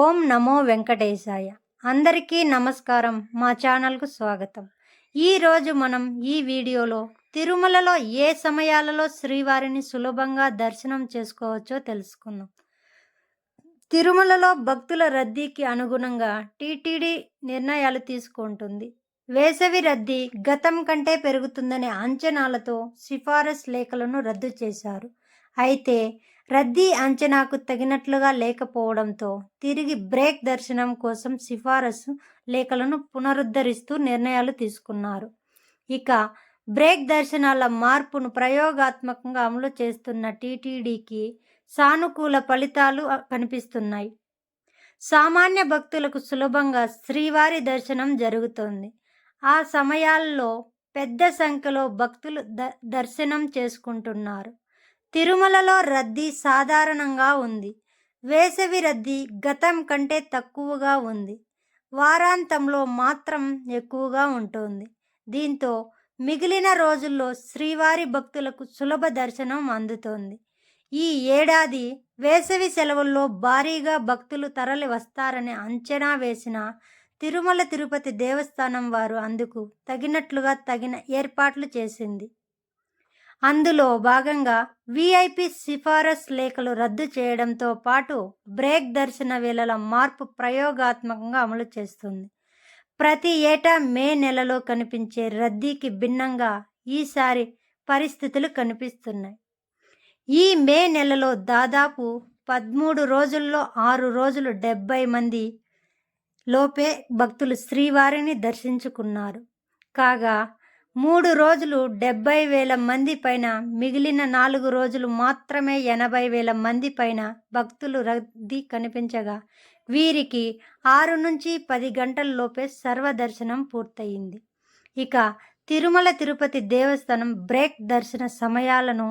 ఓం నమో వెంకటేశాయ. అందరికీ నమస్కారం. మా ఛానల్కు స్వాగతం. ఈరోజు మనం ఈ వీడియోలో తిరుమలలో ఏ సమయాలలో శ్రీవారిని సులభంగా దర్శనం చేసుకోవచ్చో తెలుసుకుందాం. తిరుమలలో భక్తుల రద్దీకి అనుగుణంగా టీటీడీ నిర్ణయాలు తీసుకుంటుంది. వేసవి రద్దీ గతం కంటే పెరుగుతుందనే అంచనాలతో సిఫారసు లేఖలను రద్దు చేశారు. అయితే రద్దీ అంచనాకు తగినట్లుగా లేకపోవడంతో తిరిగి బ్రేక్ దర్శనం కోసం సిఫారసు లేఖలను పునరుద్ధరిస్తూ నిర్ణయాలు తీసుకున్నారు. ఇక బ్రేక్ దర్శనాల మార్పును ప్రయోగాత్మకంగా అమలు చేస్తున్న టీటీడీకి సానుకూల ఫలితాలు కనిపిస్తున్నాయి. సామాన్య భక్తులకు సులభంగా శ్రీవారి దర్శనం జరుగుతోంది. ఆ సమయాల్లో పెద్ద సంఖ్యలో భక్తులు ద దర్శనం చేసుకుంటున్నారు. తిరుమలలో రద్దీ సాధారణంగా ఉంది. వేసవి రద్దీ గతం కంటే తక్కువగా ఉంది. వారాంతంలో మాత్రం ఎక్కువగా ఉంటుంది. దీంతో మిగిలిన రోజుల్లో శ్రీవారి భక్తులకు సులభ దర్శనం అందుతోంది. ఈ ఏడాది వేసవి సెలవుల్లో భారీగా భక్తులు తరలి వస్తారని అంచనా వేసిన తిరుమల తిరుపతి దేవస్థానం వారు అందుకు తగినట్లుగా తగిన ఏర్పాట్లు చేసింది. అందులో భాగంగా విఐపి సిఫారసు లేఖలు రద్దు చేయడంతో పాటు బ్రేక్ దర్శన వేళల మార్పు ప్రయోగాత్మకంగా అమలు చేస్తుంది. ప్రతి ఏటా మే నెలలో కనిపించే రద్దీకి భిన్నంగా ఈసారి పరిస్థితులు కనిపిస్తున్నాయి. ఈ మే నెలలో దాదాపు పదమూడు రోజుల్లో ఆరు రోజులు డెబ్బై మంది లోపే భక్తులు శ్రీవారిని దర్శించుకున్నారు. కాగా మూడు రోజులు డెబ్బై వేల మంది పైన మిగిలిన నాలుగు రోజులు మాత్రమే ఎనభై వేల మంది పైన భక్తులు రద్దీ కనిపించగా వీరికి ఆరు నుంచి పది గంటలలోపే సర్వదర్శనం పూర్తయింది. ఇక తిరుమల తిరుపతి దేవస్థానం బ్రేక్ దర్శన సమయాలను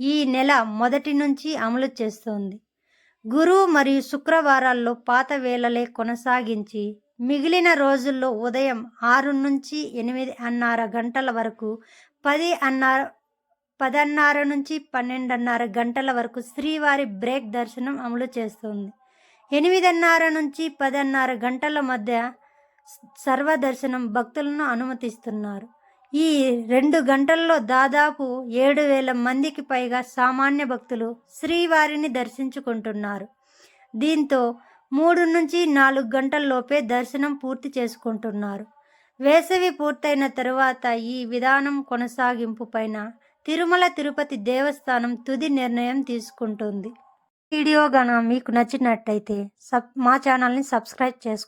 ఈ నెల మొదటి నుంచి అమలు చేస్తోంది. గురు మరియు శుక్రవారాల్లో పాత వేళలే కొనసాగించి మిగిలిన రోజుల్లో ఉదయం ఆరు నుంచి ఎనిమిది అన్నర గంటల వరకు పది అన్నర పదన్నర నుంచి పన్నెండున్నర గంటల వరకు శ్రీవారి బ్రేక్ దర్శనం అమలు చేస్తుంది. ఎనిమిదిన్నర నుంచి పదన్నర గంటల మధ్య సర్వదర్శనం భక్తులను అనుమతిస్తున్నారు. ఈ రెండు గంటల్లో దాదాపు ఏడు వేల మందికి పైగా సామాన్య భక్తులు శ్రీవారిని దర్శించుకుంటున్నారు. దీంతో మూడు నుంచి నాలుగు గంటల్లోపే దర్శనం పూర్తి చేసుకుంటున్నారు. వేసవి పూర్తయిన తరువాత ఈ విధానం కొనసాగింపు పైన తిరుమల తిరుపతి దేవస్థానం తుది నిర్ణయం తీసుకుంటుంది. వీడియో గన మీకు నచ్చినట్టయితే సబ్ మా ఛానల్ని సబ్స్క్రైబ్ చేసుకోండి